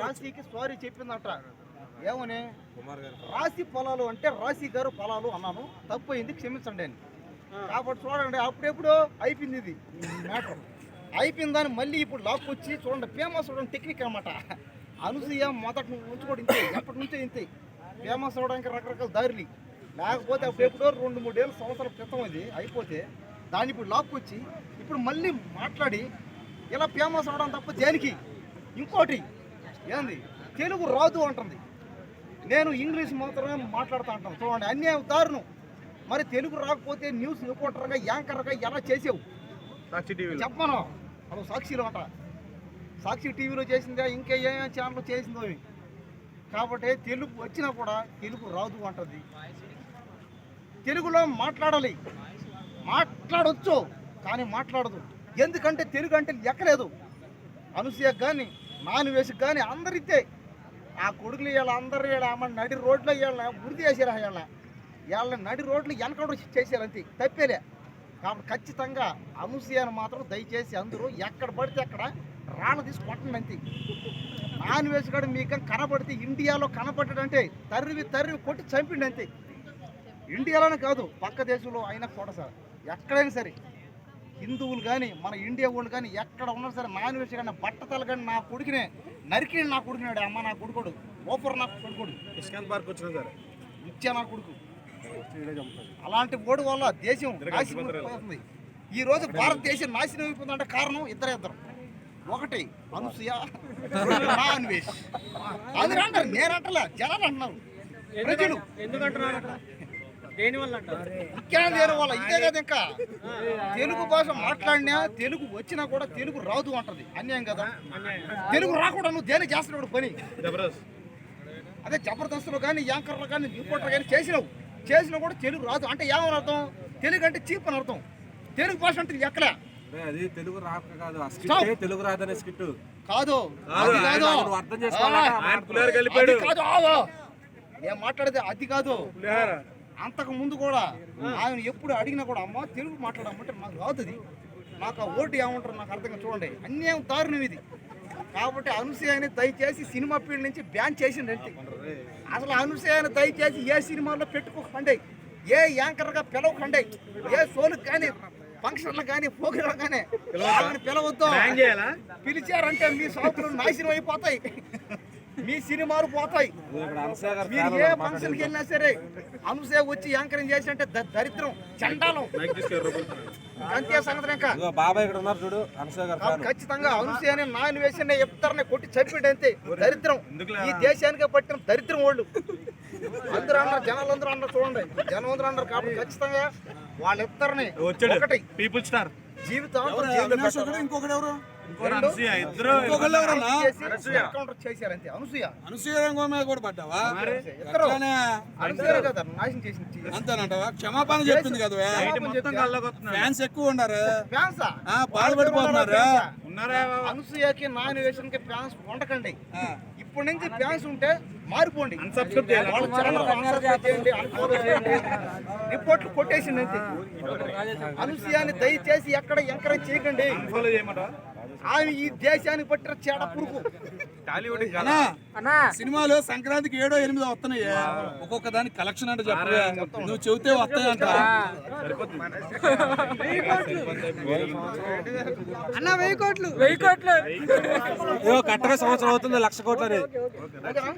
రాశికి సారీ చెప్పిందట. ఏమని? రాశి పొలాలు అంటే రాశి గారు పొలాలు అన్నాను. తప్పు అయింది క్షమించండి అని. కాబట్టి చూడండి అప్పుడెప్పుడు అయిపోయింది ఇది. మ్యాటర్. అయిపోయిందని మళ్ళీ ఇప్పుడు లాక్కొచ్చి చూడండి ఫేమస్ అవడం టెక్నిక్ అన్నమాట. అనసూయ మొదటి నుంచి కూడా ఇంతే ఎప్పటి నుంచో ఇంతే. ఫేమస్ అవడానికి రకరకాల దారులు. లేకపోతే అప్పుడెప్పుడో రెండు మూడేళ్ళ సంవత్సరాల క్రితం ఇది అయిపోతే దాన్ని ఇప్పుడు లాక్కొచ్చి ఇప్పుడు మళ్ళీ మాట్లాడి ఇలా ఫేమస్ అవడం తప్ప దేనికి? ఇంకోటి ఏంది? తెలుగు రాదు అంటుంది. నేను ఇంగ్లీష్ మాత్రమే మాట్లాడుతూ ఉంటాను చూడండి అన్యాయం దారుణం. మరి తెలుగు రాకపోతే న్యూస్ రిపోర్టర్గా యాంకర్గా ఎలా చేసావు? సాక్షి టీవీలో. చెప్పను. అప్పుడు సాక్షిలో అంట. సాక్షి టీవీలో చేసిందా ఇంకా ఏ ఛానల్ చేసిందో కాబట్టి తెలుగు వచ్చినా కూడా తెలుగు రాదు అంటది. తెలుగులో మాట్లాడాలి. మాట్లాడొచ్చు కానీ మాట్లాడదు. ఎందుకంటే తెలుగు అంటే లెక్కలేదు. అనసూయకు కానీ నాని వేసుకు కానీ అందరితే ఆ కొడుకులు వీళ్ళ అందరు వీళ్ళ నడి రోడ్లో వీళ్ళ వృద్ధి చేసారు వీళ్ళ వీళ్ళ నడి రోడ్లు వెనకడు చేశారు అంతే తప్పేలే. కాబట్టి ఖచ్చితంగా అనసూయను మాత్రం దయచేసి అందరూ ఎక్కడ పడితే అక్కడ రాళ్ళు తీసి కొట్టండి అంతే. నాన్ వేసుగాడు మీకు కనబడితే ఇండియాలో కనబడ్డాడంటే తర్రివి తర్రివి కొట్టి చంపిండి అంతే. ఇండియాలోనే కాదు పక్క దేశంలో అయినా కూడా సార్ ఎక్కడైనా సరే. హిందువులు కానీ మన ఇండియా వాళ్ళు కానీ ఎక్కడ ఉన్నా సరే నాన్ వెజ్ కానీ బట్టతలు కానీ నా కొడుకునే నరికి నా కొడుకునాడు అమ్మ నా కొడుకోడు. ఓఫర్ నా కొడుకోడు. ఇస్కాన్ పార్క్ వచ్చిన సార్. ఇచ్చా నా కొడుకు. అలాంటి ఓడి వల్ల దేశం నాశనం అయిపోతుంది. ఈ రోజు భారతదేశం నాశనం అయిపోతుందంటే కారణం ఇద్దరే ఇద్దరు. ఒకటి అనసూయ. అన్వేష్ అది అంటారు. నేను అంటలే. జనాలు అంటున్నారు. ప్రజలు. ఎందుకంటున్నారు దేని వల్ల అంటారు ముఖ్యంగా దేని వల్ల ఇదే కదా ఇంకా. తెలుగు భాష మాట్లాడినా తెలుగు వచ్చినా కూడా తెలుగు రాదు అంటది. అన్యాయం కదా? తెలుగు రాకుండా నువ్వు దేని చేస్తున్నాడు పని? అదే జబర్దస్తులు కానీ యాంకర్లు కానీ రిపోర్టర్ కానీ చేసినావు. చేసినా కూడా తెలుగు రాదు. అంటే ఏమని అర్థం? తెలుగు అంటే చీప్ అని అర్థం. తెలుగు భాష అంటే ఎక్కలే అరే, అది తెలుగు రాక కాదు. తెలుగు రాదనే స్కిట్ కాదు. కాదు, అది కాదు. నువ్వు అర్థం కలిపాడు కాదు. ఆవో. నేను మాట్లాడేది అది కాదు. అంతకు ముందు కూడా ఆయన ఎప్పుడు అడిగినా కూడా అమ్మ తెలుగు మాట్లాడమంటే నాకు రాదు అది నాకు ఆ ఓటు ఏమంటారు నాకు అర్థం కాదు. చూడండి అన్యాయం దారుణం ఇది. కాబట్టి అనసూయని దయచేసి సినిమా ఫీల్డ్ నుంచి బ్యాన్ చేసింది అంతే. అసలు అనసూయని దయచేసి ఏ సినిమాలో పెట్టుకోకండి. ఏ యాంకర్గా పిలవకండి. ఏ షోలకు కానీ ఫంక్షన్లకు కానీ ప్రోగ్రాం కానీ పిలవద్దు? పిలిచారంటే మీ షాపులు నాశనం అయిపోతాయి. మీ సినిమాలు పోతాయి. మీరు ఏ ఫంక్షన్కి. వెళ్ళినా సరే అనసూయ వచ్చి యాంకరింగ్ చేసి అంటే దరిద్రం చండాలం. అంతే సంగతి ఇంకా బాబాయ్ ఇక్కడ ఉన్నారు చూడు ఖచ్చితంగా అనసూయని నాయన వేసిన ఇద్దరిని కొట్టి చంపిడు అంతే దరిద్రం. ఈ దేశానికి పట్టిన దరిద్రం వాళ్ళు. అందరూ అన్నారు జనాలు అందరూ అన్నారు చూడండి. జనం అందరూ అన్నారు కాబట్టి ఖచ్చితంగా వాళ్ళిద్దరిని వచ్చాడు. ఒకటి పీపుల్ స్టార్ జీవితాంతం జైల్లో పెట్టాలి. ఇంకొకటి ఎవరు? అంతేనంటావా? క్షమాపణ చెప్పింది కదా ఫ్యాన్స్ ఎక్కువ ఉన్నారు? ఫ్యాన్సా? ఆ, బాధపడిపోతున్నారు ఉన్నారా? అనసూయకి నామినేషన్కి ఫ్యాన్స్ ఉండకండి. ఇప్పటి నుంచి ఫ్యాన్స్ ఉంటే మారిపోండి. రిపోర్ట్లు కొట్టేసింది అంతే. అనసూయాన్ని దయచేసి ఎక్కడ ఎంకరేజ్ చేయకండి. ఆమె ఈ దేశానికి పట్టిన చెడ పురుగు. టాలీవుడ్ అన్నా సినిమాలు సంక్రాంతికి ఏడో ఎనిమిదో వస్తున్నాయి. ఒక్కొక్క దానికి కలెక్షన్ అంటే చెప్పగా నువ్వు చెబితే వస్తాయంట అన్న వెయ్యి కోట్లు. వెయ్యి కోట్లు కట్టగా సంవత్సరం అవుతుంది లక్ష కోట్లని ఓకేనా?